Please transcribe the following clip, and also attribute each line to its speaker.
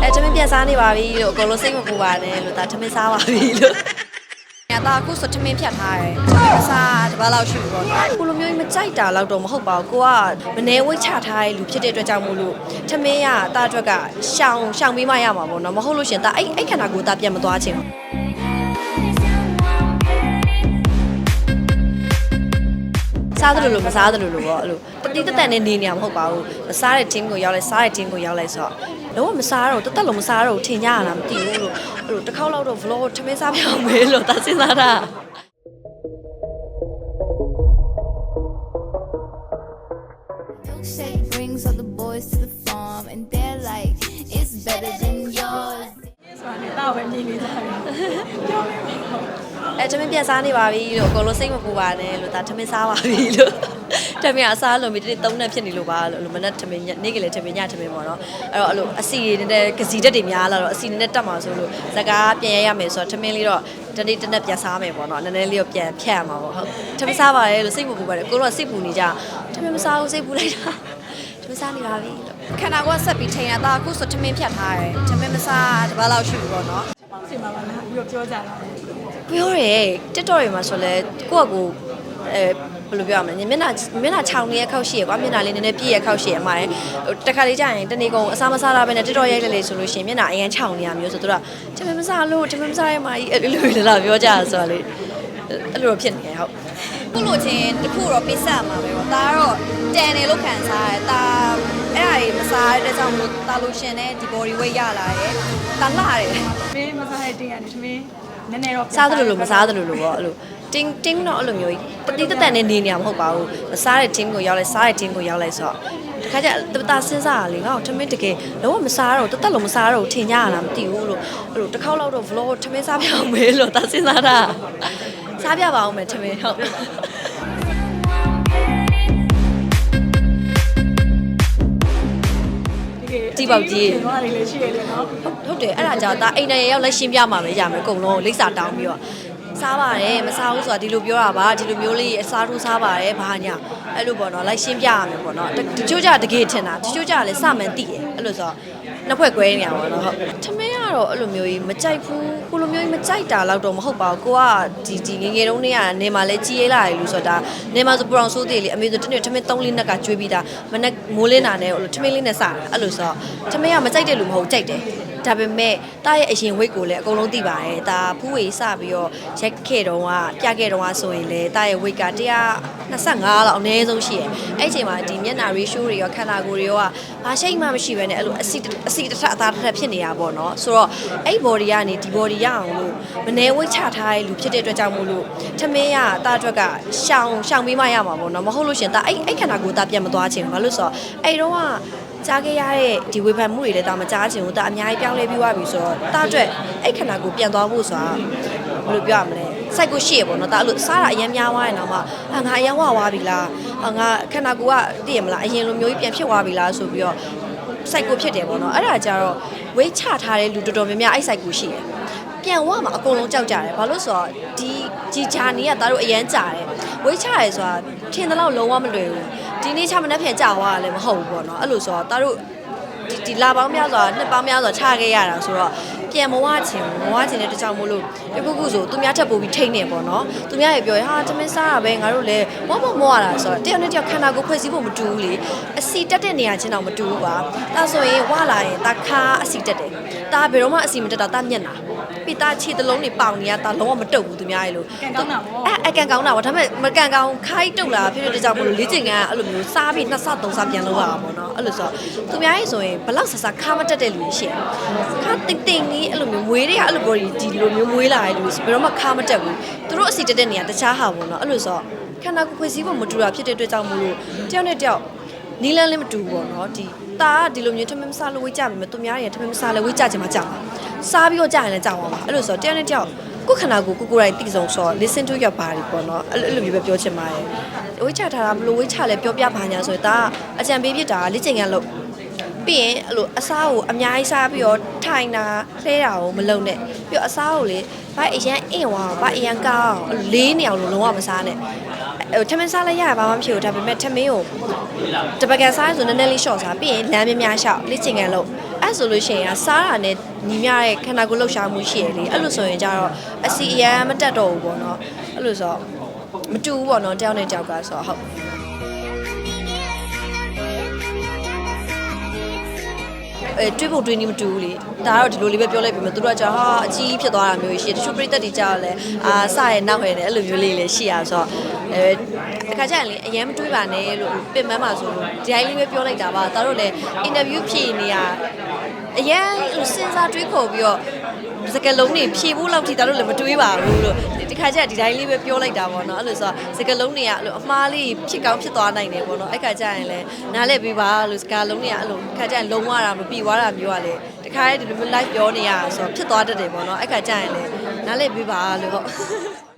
Speaker 1: အဲထမင်းပြန်စားနေပါပြီလို့အကုန်လုံးစိတ်မပူပါနဲ့လို့ဒါထမင်းစားပါပြီလို့ညတာအခုဆိုထမင်းဖြတ်ထားတယ်မစားတပတ်လောက်ရှိပြီပေါ့နော်ကိုလိုမျိုးကြီးမကြိုက်တာတော့တော့မဟုတ်ပါဘူးကိုကမနေဝိတ်ချထားတဲ့လူဖြစ်တဲ့အတွက်ကြောင့်မို့လို့ထမင်းကတာအတွက်ကရှောင်ရှောင်ပြီးမှရမှာပေါ့နော်မဟုတ်လို့ရှရင်ဒါအဲ့အဲ့ခန္ဓာကိုယ်သားပြန်မသွားခြင်း စားတယ်လို့မစားတယ်လို့ပေါ့အဲ့လိုတတိတတန်နဲ့နေနေရမှာမဟုတ်ပါဘူးမစားတဲ့ team ကိုရောက်လိုက်စားတဲ့ team ကိုရောက်လိုက်ဆိုတော့လုံးဝမစားတော့တသက်လုံးမစားတော့ထင်ကြရလားမသိဘူးလို့အဲ့လိုတစ်ခေါက်လောက်တော့ vlog ထမင်းစားပြအောင်မေးလို့ဒါစဉ်းစားတာ
Speaker 2: Milkshake brings all the boys to the farm, and they're like, it's better than yours.
Speaker 3: ဆိုတာနဲ့တောက်ပဲမြင်နေကြတယ်ပြောမိပြီဟုတ်
Speaker 1: အဲထမင်းပြန်စားနေပါပြီလို့အကုန်လုံးစိတ်မပူပါနဲ့လို့ဒါထမင်းစားပါပြီလို့ထမင်းအစားလို့မိတတိသုံးနဲ့ဖြစ်နေလို့ပါလို့အဲ့လိုမနဲ့ထမင်းညနေ့ကလေးထမင်းညထမင်းပေါ့နော်အဲ့တော့အဲ့လိုအစီရတဲ့ကစီတက်တွေများလာတော့အစီနဲ့တက်မှာဆိုလို့ဇကားပြန်ရရမယ်ဆိုတော့ထမင်းလေးတော့တနေ့တစ်နေ့ပြန်စားမယ်ပေါ့နော်နည်းနည်းလေးတော့ပြန်ဖြတ်ရမှာပေါ့ဟုတ်ထမင်းစားပါလေလို့စိတ်မပူပါနဲ့ကိုတော့စိတ်ပူနေကြထမင်းမစားဘူးစိတ်ပူလိုက်တာထမင်းစားနေပါပြီလို့ခန္ဓာကိုယ်ကဆက်ပြီးထိန်ရတာအခုဆိုထမင်းဖြတ်ထားတယ်ထမင်းမစားတပတ်လောက်ရှိပြီပေါ့နော်
Speaker 3: ပေါင်းစီမှာပါလားပြီးတော့ပြောကြတာ
Speaker 1: ပြောတယ် TikTok တွေမှာဆိုလဲကိုယ့်အကိုအဲဘယ်လိုပြောရမလဲမျက်နှာမျက်နှာခြောင်နေရခောက်ရှိရကွာမျက်နှာလေးနည်းနည်းပြည့်ရခောက်ရှိရမှာလေတခါလေးကြာရင်တနေ့ကုန်အစားမစားတာပဲနဲ့ TikTok ရိုက်လိုက်လေဆိုလို့ရှိရင်မျက်နှာအရင်ခြောင်နေရမျိုးဆိုတော့တမင်မစားလို့တမင်မစားရမှာကြီးအဲ့လိုလိုလာပြောကြတာဆိုတော့လေအဲ့လိုတော့ဖြစ်နေရဟုတ်ခုလိုချင်းတခုတော့ပေးဆက်မှာပဲပေါ့ဒါကတော့တန်တယ်လို့ခံစားရတယ်ဒါအဲ့ဒါကြီးမစားရတဲ့ကြောင့်မို့ဒါလိုရှင်နဲ့ဒီ body weight ရလာတယ်ဒါလှတယ်
Speaker 3: မင်းမစားတဲ့တင်ရတယ်သမီး နည်းနည်းတော့
Speaker 1: စားတယ်လို့လို့မစားတယ်လို့လို့ပေါ့အဲ့လိုတင်းတင်းတော့အဲ့လိုမျိုးကြီးတတိတတန်နဲ့နေနေရမှာမဟုတ်ပါဘူးမစားတဲ့ team ကိုရောက်လိုက်စားတဲ့ team ကိုရောက်လိုက်ဆိုတော့တခါကျတပတာစဉ်းစားရလေငါ့ကိုထမင်းတကယ်လုံးဝမစားတော့တသက်လုံးမစားတော့ထင်ကြရလားမသိဘူးလို့အဲ့လိုတစ်ခေါက်လောက်တော့ vlog ထမင်းစားပြအောင်မေးလို့ဒါစဉ်းစားတာစားပြပါအောင်မယ်ထမင်းဟုတ် ကြည့်ပါဦးကြည့်
Speaker 3: ဘာတွေလဲရှိရတယ်နော်
Speaker 1: ဟုတ်တယ်အဲ့ဒါကြောင့်ဒါအိမ်နယ်ရောက်လက်ရှင်းပြမှာပဲရမယ်အကုန်လုံးလိပ်စာတောင်းပြီးတော့စားပါတယ်မစားဘူးဆိုတာဒီလိုပြောတာပါဒီလိုမျိုးလေးအစားထိုးစားပါတယ်ဘာညာအဲ့လိုပေါ့နော်လိုက်ရှင်းပြရမယ်ပေါ့နော်တတချို့ကြတကယ်ထင်တာတချို့ကြလည်းစမှန်သိတယ်အဲ့လိုဆိုတော့နှစ်ဖွဲ့ကွဲနေရပါတော့ဟုတ်ထမင်းကတော့အဲ့လိုမျိုးကြီးမကြိုက်ဘူး ကိုလိုမျိုးကြီးမကြိုက်တာတော့တော့မဟုတ်ပါဘူးကိုကဒီဒီငယ်ငယ်တုန်းကကနေမှာလဲကြီးရေးလာတယ်လို့ဆိုတာနေမှာဆိုပရောင်ဆိုးသေးလေအမေဆိုတနေ့ထမင်း၃လေးနက်ကကျွေးပြီးသားမနေ့မိုးလင်းတာနဲ့အဲ့လိုထမင်းလေးနဲ့စားအဲ့လိုဆိုတော့ထမင်းကမကြိုက်တဲ့လူမဟုတ်ကြိုက်တယ် ဒါပေမဲ့တားရဲ့အရင် weight ကိုလည်းအကုန်လုံးသိပါတယ်။ဒါဖူးဝေစပြီးတော့ရက်ခဲ့တုန်းကပြခဲ့တုန်းကဆိုရင်လည်းတားရဲ့ weight က125လောက်အနည်းဆုံးရှိတယ်။အဲ့ဒီအချိန်မှာဒီမျက်နှာ ratio တွေရောခန္ဓာကိုယ်တွေရောကဘာရှိမှမရှိဘဲနဲ့အဲ့လိုအစီအစီတစ်ထပ်အသားတစ်ထပ်ဖြစ်နေတာပေါ့နော်။ဆိုတော့အဲ့ body ကနေဒီ body ရအောင်လို့မနေ weight ချထားတဲ့လူဖြစ်တဲ့အတွက်ကြောင့်မို့လို့ထမင်းကတားအတွက်ကရှောင်ရှောင်ပြီးမှရမှာပေါ့နော်။မဟုတ်လို့ရှရင်ဒါအဲ့အဲ့ခန္ဓာကိုယ်သားပြန်မသွားခြင်းဘာလို့ဆိုတော့အဲ့တော့က ကြားခဲ့ရတဲ့ဒီဝေဖန်မှုတွေလည်းဒါမကြားချင်ဘူးဒါအများကြီးပြောင်းလဲပြီးသွားပြီဆိုတော့တာအတွက်အဲ့ခန္ဓာကိုယ်ပြန်သွားဖို့ဆိုတာဘယ်လိုပြောရမလဲစိုက်ကိုရှိရပေါ့နော်ဒါအဲ့လိုစားတာအရင်များသွားရင်တော့မှအာငါအရင်ဝသွားပြီလားအာငါခန္ဓာကိုယ်ကသိရမလားအရင်လိုမျိုးကြီးပြန်ဖြစ်သွားပြီလားဆိုပြီးတော့စိုက်ကိုဖြစ်တယ်ပေါ့နော်အဲ့ဒါကြတော့ဝေးချထားတဲ့လူတော်တော်များများအဲ့စိုက်ကိုရှိတယ်ပြန်ဝမှာအကုန်လုံးကြောက်ကြတယ်ဘာလို့ဆိုတော့ဒီဒီဂျာနီကသားတို့အရန်ကြာတယ်ဝေးချရဲဆိုတာထင်တဲ့လောက်လုံးဝမလွယ်ဘူး ဒီနေ့ချမနှက်ပြန်ကြာသွားတာလည်းမဟုတ်ဘူးပေါ့နော်အဲ့လိုဆိုတော့သားတို့ဒီဒီလာပေါင်းများစွာနှစ်ပေါင်းများစွာချခဲ့ရတာဆိုတော့ပြန်မဝချင်ဘူးမဝချင်တဲ့တကြောင်မို့လို့ဒီခုခုဆိုသူများထပ်ပို့ပြီးထိတ်နေပေါ့နော်သူများရေပြောရဟာတမင်းစားတာပဲငါတို့လည်းမောမောမောရတာဆိုတော့တယောက်နဲ့တယောက်ခန္ဓာကိုယ်ဖွဲ့စည်းဖို့မတူဘူးလေအစီတက်တဲ့နေရာချင်းတော့မတူဘူးပါဒါဆိုရင်ဝလာရင်တာခါအစီတက်တယ်ဒါဘယ်တော့မှအစီမတက်တော့တာမျက်နာ ပြီးသားခြေတလုံးတွေပေါင်နေရတာလုံးဝမတုတ်ဘူးသူများရေလို့
Speaker 3: ကန်ကောင်းတာဗော
Speaker 1: အဲအကန်ကောင်းတာပေါ့ဒါပေမဲ့မကန်ကောင်းခိုင်းတုတ်လာဖြစ်ဖြစ်တကြောင်မလို့လေ့ကျင့်ခန်းကအဲ့လိုမျိုးစားပြီးနှစ်ဆသုံးဆပြန်လုပ်ရတာပေါ့နော်အဲ့လိုဆိုတော့သူများရေးဆိုရင်ဘလောက်ဆဆခါမတက်တဲ့လူတွေရှိတယ်ခါတိတ်တိတ်လေးအဲ့လိုမျိုးမွေးတွေကအဲ့လိုပေါ်ဒီလိုမျိုးမွေးလာတဲ့လူတွေဘယ်တော့မှခါမတက်ဘူးသူတို့အစီတက်တဲ့နေရာတခြားဟာပေါ့နော်အဲ့လိုဆိုတော့ခန္ဓာကိုယ်ဖွဲ့စည်းပုံမတူတာဖြစ်တဲ့အတွက်ကြောင့်မလို့တယောက်နဲ့တယောက် နီးလန်းလည်းမတူဘူးပေါ့နော်ဒီตาကဒီလိုမျိုးထမင်းမစားလို့ဝိတ်ကြပြီမဲ့သူများတွေကထမင်းမစားလဲဝိတ်ကြချင်မှကြောက်ပါစားပြီးတော့ကြာရင်လည်းကြောက်ပါပါအဲ့လိုဆိုတော့တယောက်နဲ့တယောက်ကိုယ်ခန္ဓာကိုယ်ကိုယ်ကိုယ်တိုင်သိဆုံးဆိုတော့ listen to your body ပေါ့နော်အဲ့လိုအဲ့လိုမျိုးပဲပြောချင်ပါတယ်ဝိတ်ချထားတာဘယ်လိုဝိတ်ချလဲပြောပြပါညာဆိုရင်ဒါကအကြံပေးပြတာလေ့ကျင့်ခန်းလုပ်ပြီးရင်အဲ့လိုအစားကိုအများကြီးစားပြီးတော့ထိုင်တာလှဲတာကိုမလုပ်နဲ့ပြီးတော့အစားကိုလေဘာအရန်အင့်သွားအောင်ဘာအရန်ကောင်းအောင်အဲ့လိုလေးနေအောင်လို့လုံးဝမစားနဲ့ ဟိုထမင်းစားလိုက်ရတာဘာမှမဖြစ်ဘူးဒါပေမဲ့ထမင်းကိုတပကံစားရဆိုနည်းနည်းလေးရှော့စားပြီးရင်လမ်းများများရှောက်လေ့ကျင့်ခန်းလုပ်အဲ့ဆိုလို့ရှိရင်ကစားတာနဲ့ညီမျှတဲ့ခန္ဓာကိုယ်လှုပ်ရှားမှုရှိရလေအဲ့လိုဆိုရင်ကြတော့အစီအရန်မတက်တော့ဘူးပေါ့နော်အဲ့လိုဆိုတော့မတူဘူးပေါ့နော်တယောက်နဲ့တယောက်ကဆိုတော့ဟုတ် အဲတွေးဖို့တွေးနေမတူဘူးလေဒါကတော့ဒီလိုလေးပဲပြောလိုက်ပြီမယ်သူတို့ကကြာဟာအကြီးဖြစ်သွားတာမျိုးရှိတယ်တချို့ပြိသက်တွေကြာတော့လဲအာစရဲ့နောက်ဟဲ့တယ်အဲ့လိုမျိုးလေးလည်းရှိရဆိုတော့အဲအခါကျရင်လေအရင်မတွေးပါနဲ့လို့ပြင်မန်းပါဆိုလို့ဒီတိုင်းလေးပဲပြောလိုက်တာပါဒါတို့လည်းအင်တာဗျူးဖြေနေရအရင်စဉ်းစားတွေးခေါ်ပြီးတော့စကလုံးတွေဖြေဖို့လောက်ထိဒါတို့လည်းမတွေးပါဘူးလို့ ဒီခါကျဒီတိုင်းလေးပဲပြောလိုက်တာပေါ့နော်အဲ့လိုဆိုစကလုံးတွေကအဲ့လိုအမားလေးဖြစ်ကောင်းဖြစ်သွားနိုင်တယ်ပေါ့နော်အဲ့ခါကျရင်လည်းနားလဲပေးပါလို့စကားလုံးတွေကအဲ့လိုခါကျရင်လုံးဝတာမပြီးသွားတာမျိုးကလေတခါလေဒီလိုမျိုး live ပြောနေရဆိုတော့ဖြစ်သွားတတ်တယ်ပေါ့နော်အဲ့ခါကျရင်လည်းနားလဲပေးပါလို့ဟုတ်